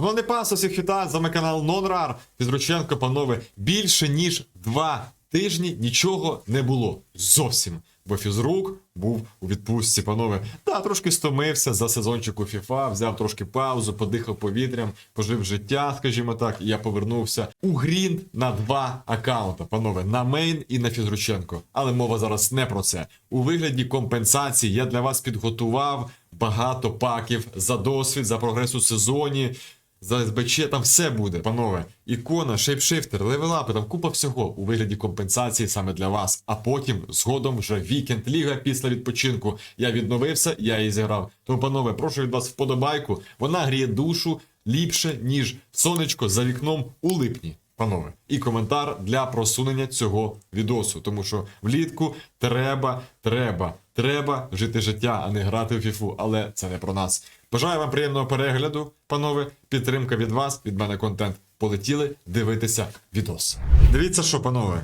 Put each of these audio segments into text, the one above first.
Шановний панство, всіх вітаю, з вами канал Нонрар. Фізрученко, панове, більше ніж два тижні нічого не було. Зовсім. Бо фізрук був у відпустці, панове. Та трошки стомився за сезончик у FIFA, взяв трошки паузу, подихав повітрям, пожив життя, скажімо так, і я повернувся у грін на два аккаунта, панове, на мейн і на Фізрученко. Але мова зараз не про це. У вигляді компенсації я для вас підготував багато паків за досвід, за прогрес у сезоні. За СБЧ там все буде, панове. Ікона, шейпшифтер, левелапи, там купа всього у вигляді компенсації саме для вас. А потім, згодом, вже вікенд ліга після відпочинку. Я відновився, я її зіграв. Тому, панове, прошу від вас вподобайку. Вона гріє душу ліпше, ніж сонечко за вікном у липні. Панове, і коментар для просунення цього відосу, тому що влітку треба, треба, треба жити життя, а не грати в фіфу. Але це не про нас. Бажаю вам приємного перегляду, панове. Підтримка від вас, від мене контент. Полетіли дивитися відос. Дивіться, що, панове.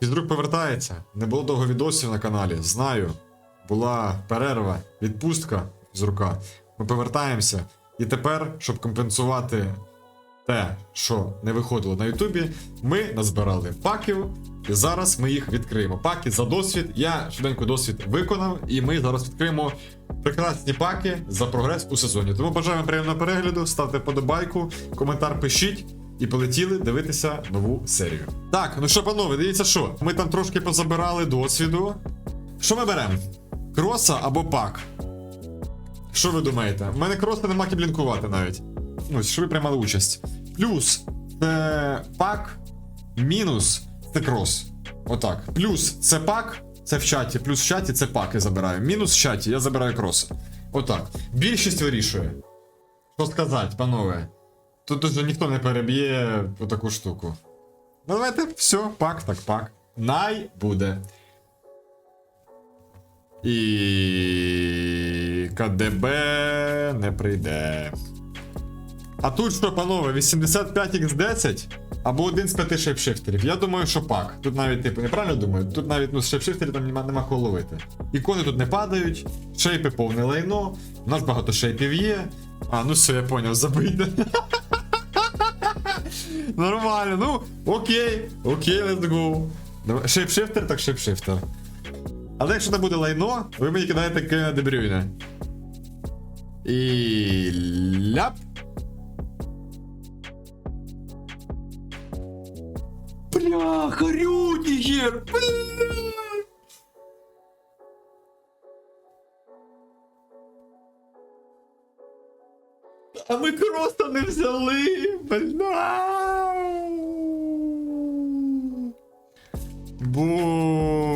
Фізрук повертається. Не було довго відосів на каналі. Знаю. Була перерва, відпустка з рука. Ми повертаємося. І тепер, щоб компенсувати те, що не виходило на Ютубі, ми назбирали паків, і зараз ми їх відкриємо. Паки за досвід. Я швиденько досвід виконав, і ми зараз відкриємо прекрасні паки за прогрес у сезоні. Тому бажаємо приємного перегляду, ставте подобайку, коментар пишіть. І полетіли дивитися нову серію. Так, ну що, панове, дивіться що. Ми там трошки позабирали досвіду. Що ми беремо? Кроса або пак? Що ви думаєте? У мене кроса нема кіблінкувати навіть. Ну, що ви приймали участь. Плюс це пак, мінус це крос. Отак. Плюс це пак, це в чаті, плюс в чаті це пак я забираю. Мінус в чаті я забираю кроса. Отак. Більшість вирішує. Що сказати, панове? Тут уже ніхто не переб'є таку штуку. Ну, давайте, все, пак, так пак. Най буде. І КДБ не прийде. А тут що, панове, 85x10 або один з п'яти шейпшифтерів. Я думаю, що пак. Тут навіть, типу, неправильно думаю, тут навіть ну, з шейпшифтерів там нема, нема кого ловити. Ікони тут не падають, шейпи повне лайно, у нас багато шейпів є. А, ну все, я поняв, забийте. Нормально, ну, окей, окей, let's go. Шейпшифтер, так шейпшифтер. Але якщо не буде лайно, ви мені кидаєте Кевіна Дебрюйна. І ляп. Бляха, Рюдігер! Бля! А ми просто не взяли! Бля! Боже,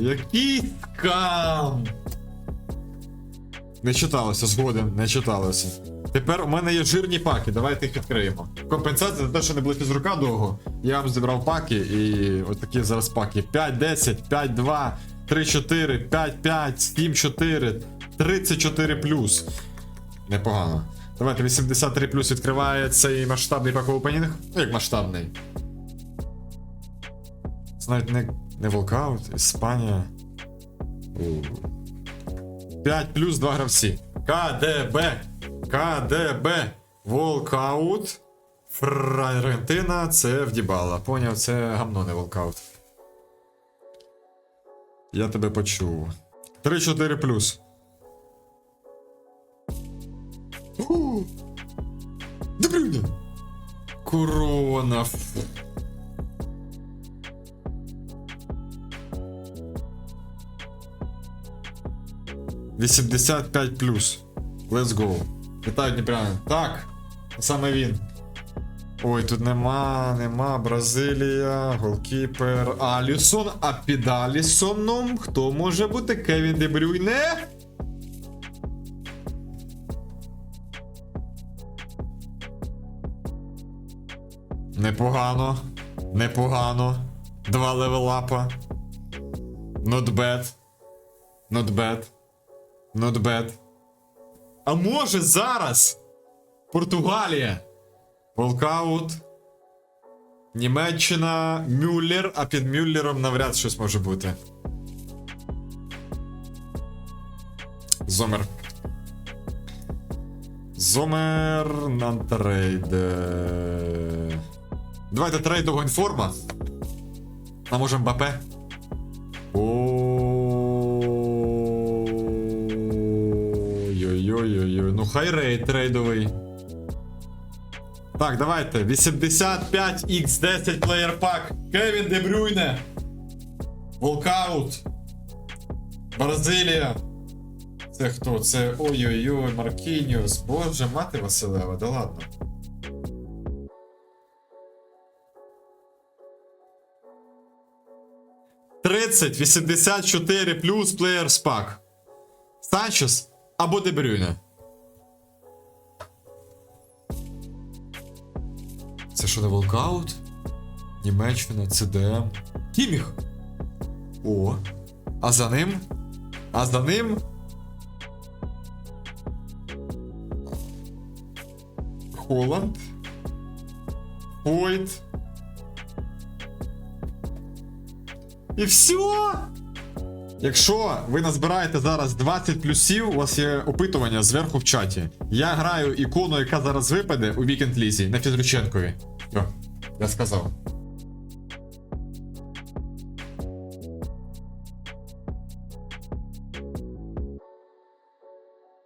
який скам! Не читалося, згоден, не читалося. Тепер у мене є жирні паки, давайте їх відкриємо. Компенсація за те, що не були фізрука довго. Я вам зібрав паки і от такі зараз паки. 5-10, 5-2, 3-4, 5-5, 7-4, 34 плюс. Непогано. Давайте 83 плюс відкриває цей масштабний пак-опенінг. Ну, як масштабний. Це навіть не, не волкаут, Іспанія. У. 5 плюс 2 гравці. КДБ. КДБ. Волкаут. Аргентина це вдібала. Поняв, це гамно не волкаут. Я тебе почув. 3-4 плюс. Корона. Фу. Вісімдесят п'ять плюс. Let's go. Вітаю, Дніпрянин. Так, саме він. Ой, тут нема, нема. Бразилія, голкіпер. Алісон. А під Алісоном хто може бути? Кевін Дебрюйне? Непогано. Непогано. Два левелапа. Not bad. Not bad. Not bad. А може зараз? Португалія. Волкаут. Німеччина. Мюллер, а під Мюллером навряд щось може бути. Зомер. Зомер на трейд. Давайте трейдова інформа. А може Мбапе? Ой-ой-ой-ой. Хай рейд трейдовий. Так, давайте. 85x10 плеєр пак. Кевін Де Брюйне. Волкаут. Бразилія. Це хто? Це ой-ой-ой, Маркініус. Боже, мати Василева, да ладно. Тридцять, 84 плюс плеєр спак. Санчес або Дебрюйне. Це що не волкаут? Німеччина, ЦДМ. Кіміх. О. А за ним? А за ним. Холланд. Хойт. І все. Якщо ви назбираєте зараз 20 плюсів, у вас є опитування зверху в чаті. Я граю ікону, яка зараз випаде у вікенд лізі на Фізрученкові. Все, я сказав.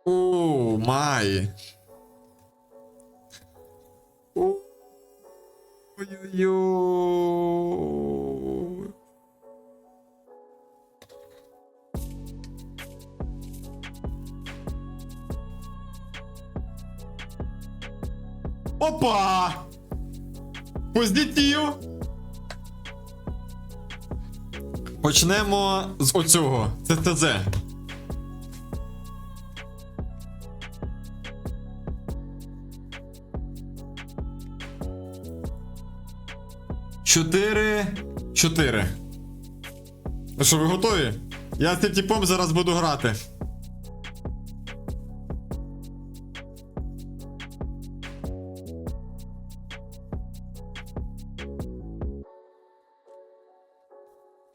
О, май. О, Ой-ой-ой. Опа! Позитив! Почнемо з оцього. Це ТЗ. Чотири. Чотири. Ну що, ви готові? Я з цим типом зараз буду грати.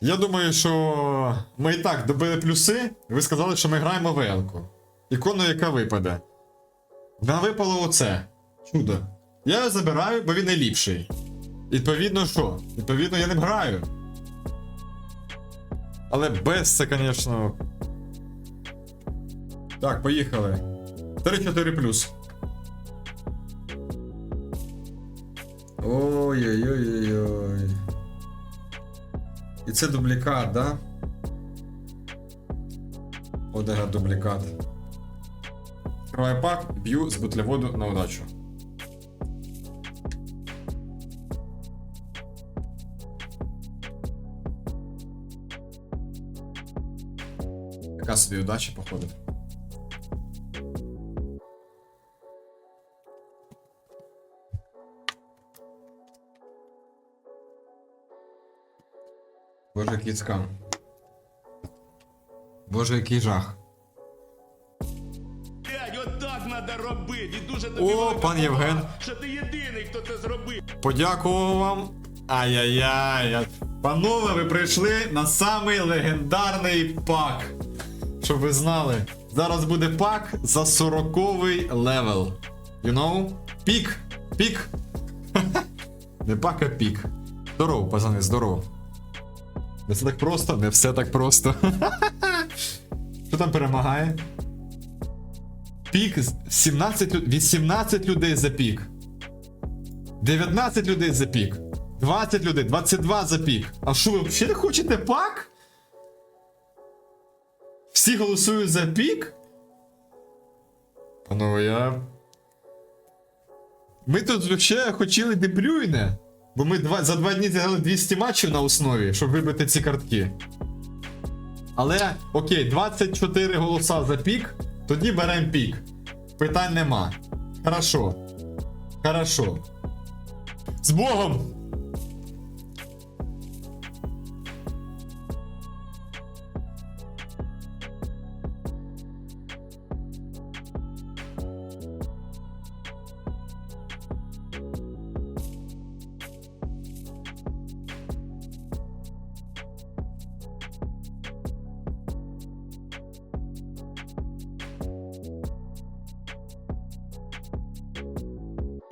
Я думаю, що ми і так добили плюси. Ви сказали, що ми граємо в елку. Ікону, яка випаде. Нам випало оце. Чудо. Я його забираю, бо він найліпший. Відповідно, що? Відповідно, я ним граю. Але без це, звісно. Так, поїхали. 3-4 плюс. Ой-ой-ой-ой-ой. Це дублікат, да? Одега дублікат. Відкриваю пак, б'ю з бутлеводу на удачу. Така собі удача, походу. Боже, який скам. Боже, який жах. Блядь, отак треба робити. І дуже тобі О, велика пан Євген. повага, Що ти єдиний, хто це зробив. Подякував вам. Ай-яй-яй. Панове, ви прийшли на самий легендарний пак. Щоб ви знали. Зараз буде пак за 40-й левел. You know? Пік. Пік. Не пак, а пік. Здорово, пацани, здорово. Не все так просто, не все так просто. Що там перемагає? Пік 17, 18 людей за пік. 19 людей за пік. 20 людей, 22 за пік. А що ви взагалі хочете пак? Всі голосують за пік? Панове, я. Ми тут взагалі хотіли дебрюйне. Бо ми два, за два дні зіграли 200 матчів на основі, щоб вибити ці картки. Але, окей, 24 голоса за пік, тоді беремо пік. Питань нема. Хорошо. Хорошо. З Богом!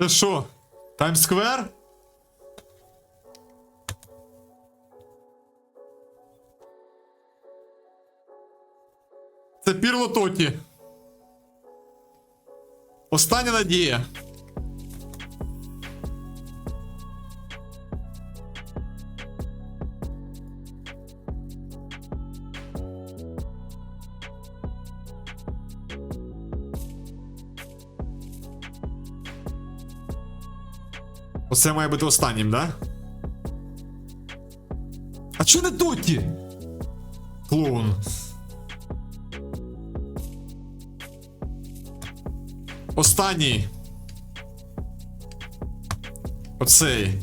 Це що? Таймсквер? Це Пірло Тоті. Остання надія. Оце має бути останнім, да? А чого не Тоті? Клоун. Останній. Оцей.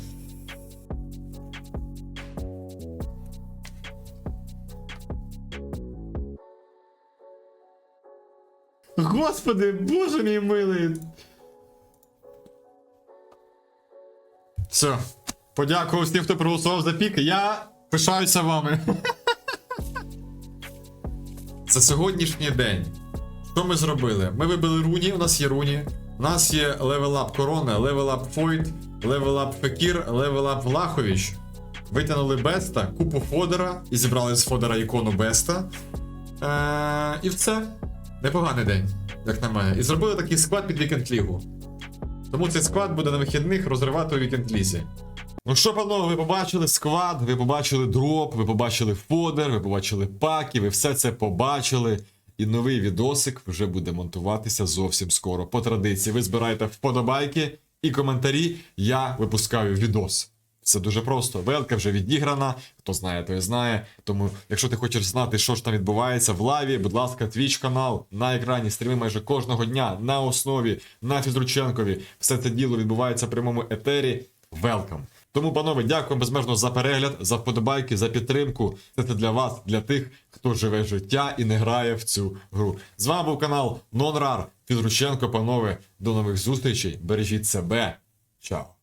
Господи, боже мій милий. Все. Подякував всім, хто проголосував за пік. Я пишаюся вами. За сьогоднішній день. Що ми зробили? Ми вибили руні, у нас є руні. У нас є левелап корона, левелап Фойт, левелап Фекір, левелап Влахович. Витягнули Беста, купу Фодера і зібрали з Фодера ікону Беста. Е- і все. Непоганий день, як на мене. І зробили такий склад під вікенд лігу. Тому цей склад буде на вихідних розривати у вікенд лісі. Ну що, панове, ви побачили склад, ви побачили дроп, ви побачили фодер, ви побачили паки, ви все це побачили. І новий відосик вже буде монтуватися зовсім скоро. По традиції, ви збираєте вподобайки і коментарі. Я випускаю відос. Все дуже просто. Велка вже відіграна. Хто знає, той знає. Тому, якщо ти хочеш знати, що ж там відбувається в лаві, будь ласка, Twitch канал на екрані стріми майже кожного дня на основі, на Фізрученкові. Все це діло відбувається в прямому етері. Велкам. Тому, панове, дякую безмежно за перегляд, за вподобайки, за підтримку. Це для вас, для тих, хто живе життя і не грає в цю гру. З вами був канал Нонрар. Фізрученко, панове. До нових зустрічей. Бережіть себе. Чао.